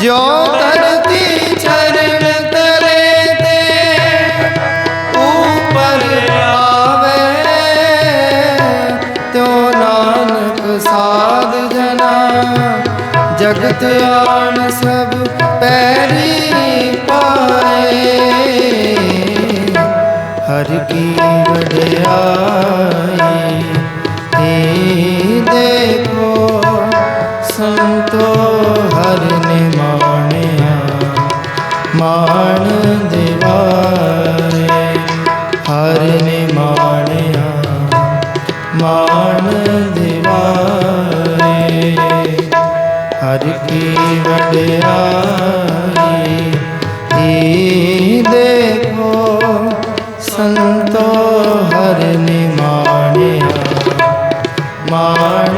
ਜੋ ਧਰਤੀ ਚਰਨ ਤਰੇ ਤੇ ਉਪਰ ਆਵੇ, ਤਿਉ ਨਾਨਕ ਸਾਧ ਜਨਾ। ਜਗਤ ਆਣ ਸਭ ਪੈਰੀ ਪਾਏ। ਹਰ ਕੀ ਵਡਿਆਈ ਮਾਣ ਦਿਵਾਏ, ਹਰ ਨੇ ਮਾਣਿਆ ਮਾਣ ਦਿਵਾਏ। ਹਰ ਕੀ ਵਡਿਆਈ ਹੀ ਦੇਖੋ ਸੰਤੋ ਹਰ ਨੇ ਮਾਣਿਆ ਮਾਣ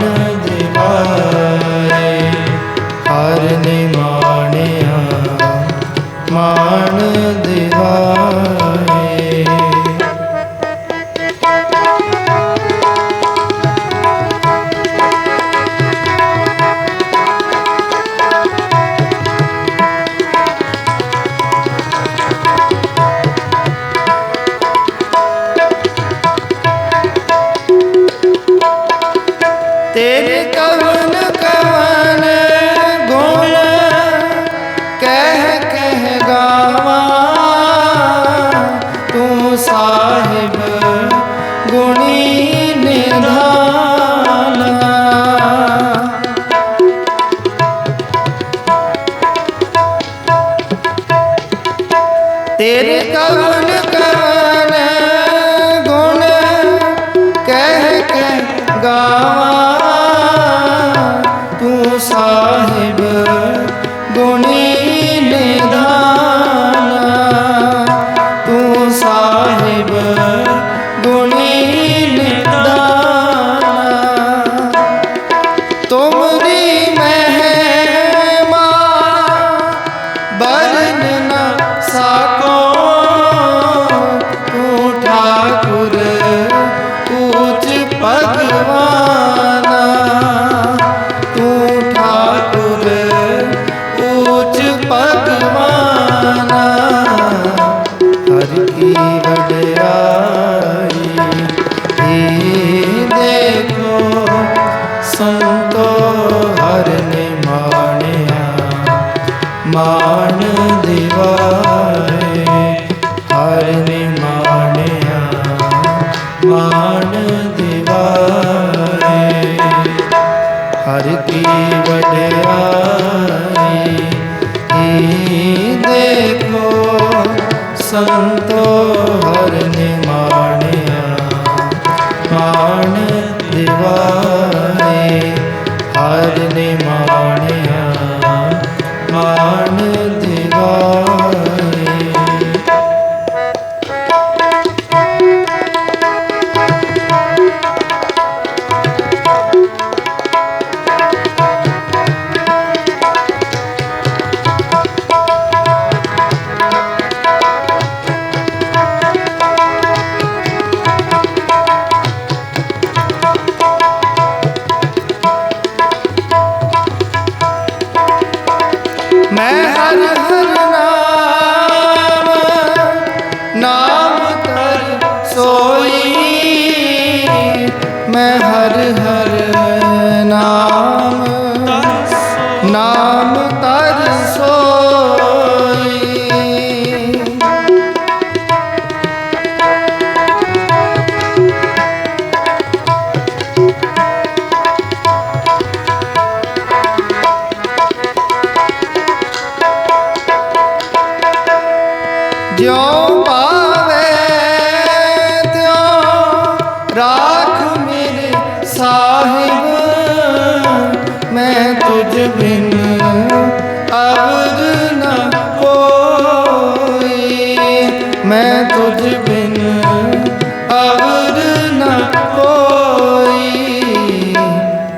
ਹਰ ਕੀ ਵਡਿਆਈ ਏ ਦੇਖੋ ਸੰਤੋ ਹਰ ਨੇ ਮੈਂ ਹਰ ਹਰ ਨਾਮ ਨਾਮ ਮੈਂ ਤੁਝ ਬਿਨ ਅਵਰ ਨਾ ਕੋਈ।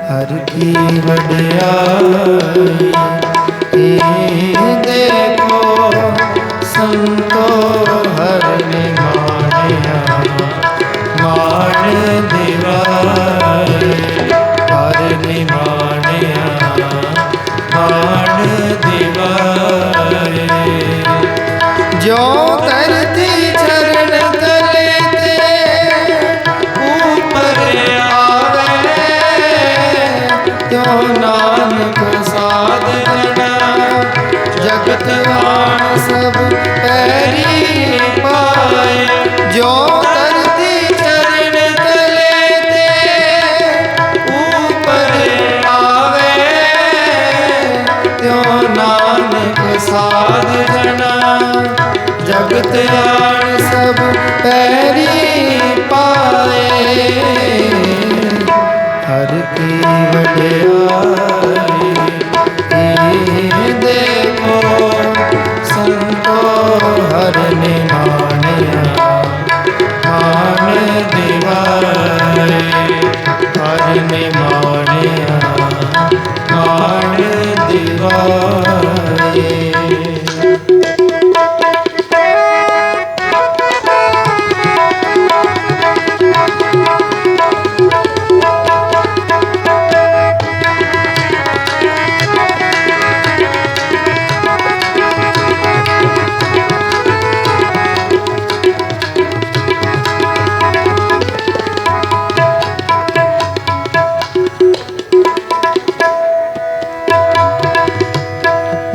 ਹਰ ਕੀ ਵਡਿਆਈ, ਇਹ ਦੇਖੋ, ਸੰਤੋ ਹਰ ਨੇ ਮਾਣਿਆ ਮਾਣ ਦੇਵਾ ਛੱਡੋ ਨਾਨਕ ਸਾਧ ਜਣਾ ਜਗਤ ਆਣ ਸਭ ਪੈਰੀ ਪਾਏ। ਜੋ ਧਰਤੀ ਚਰਨ ਤਲੇ ਤੇ ਉਪਰ ਆਵੇ। ਤਿਉ ਨਾਨਕ ਸਾਧ ਜਣਾ ਜਗਤ ਆਣ ਸਭ ਪੈਰੀ ਪਾਏ। ਹਰ ਕੀ ਵਡਿਆਈ ਇਹ ਦੇਖੋ ਸੰਤੋ ਹਰ ਨੇ ਮਾਣਿਆ।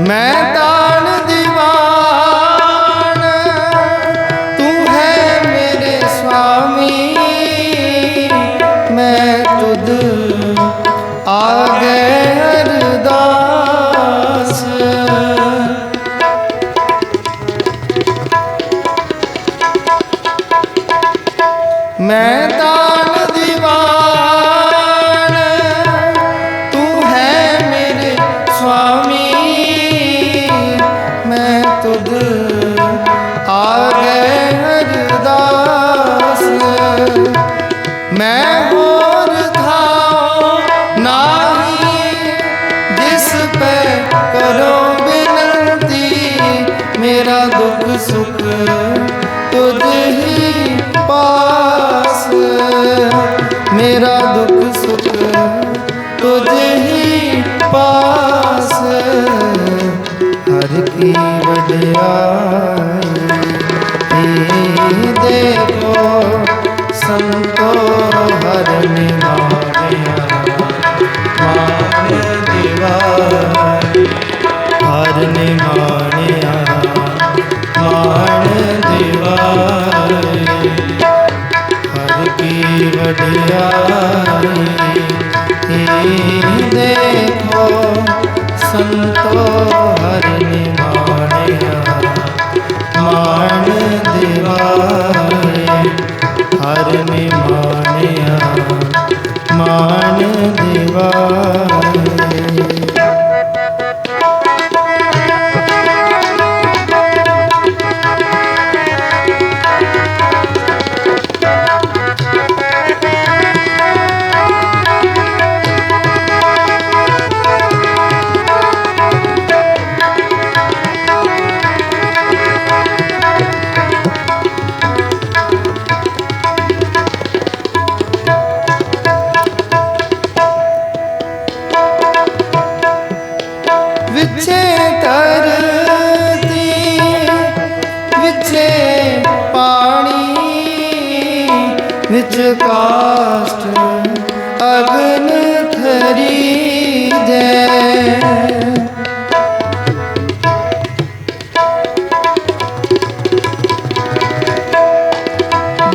ਮੈਂ ਸੁਖ ਤੁਝ ਹੀ ਪਾਸ। ਮੇਰਾ ਦੁੱਖ ਸੁਖ ਤੁਝ ਹੀ ਮਾਣ ਦਿਵਾਈ ਹਰ ਕੀ ਵਡਿਆਈ ਇਹ ਦੇਖੋ ਸੰਤੋ ਹਰ ਨੇ ਮਾਣਿਆ ਮਾਣ ਦਿਵਾਏ ਹਰ ਨੇ ਮਾਣਿਆ ਮਾਣ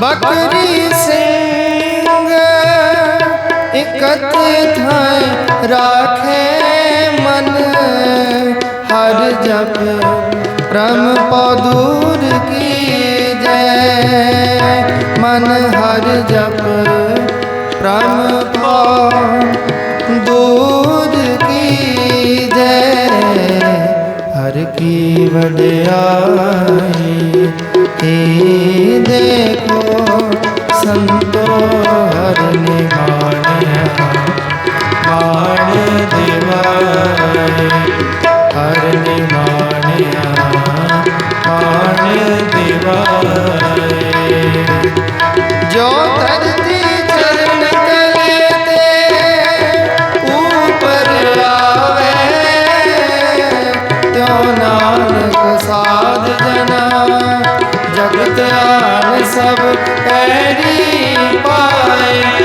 ਬਕਰੀ ਸਿੰਘ ਇਕਤ ਥਾਇ ਰਾਖੇ ਮਨ ਹਰ ਜਪ ਪ੍ਰਮ ਪਦੂਰ ਕੀ ਜੈ ਮਨ ਹਰ ਜਪ ਪ੍ਰਮ ਦੂਰ ਕੀ ਜੈ ਹਰ ਕੀ ਵਡਿਆਈ ਏ ਦੇਖੋ ਸੰਤੋ ਹਰ ਨਿਮਾਣਿਆ ਮਾਣ ਦਿਵਾਏ ਸਭ ਪੈਰੀ ਪਾਏ।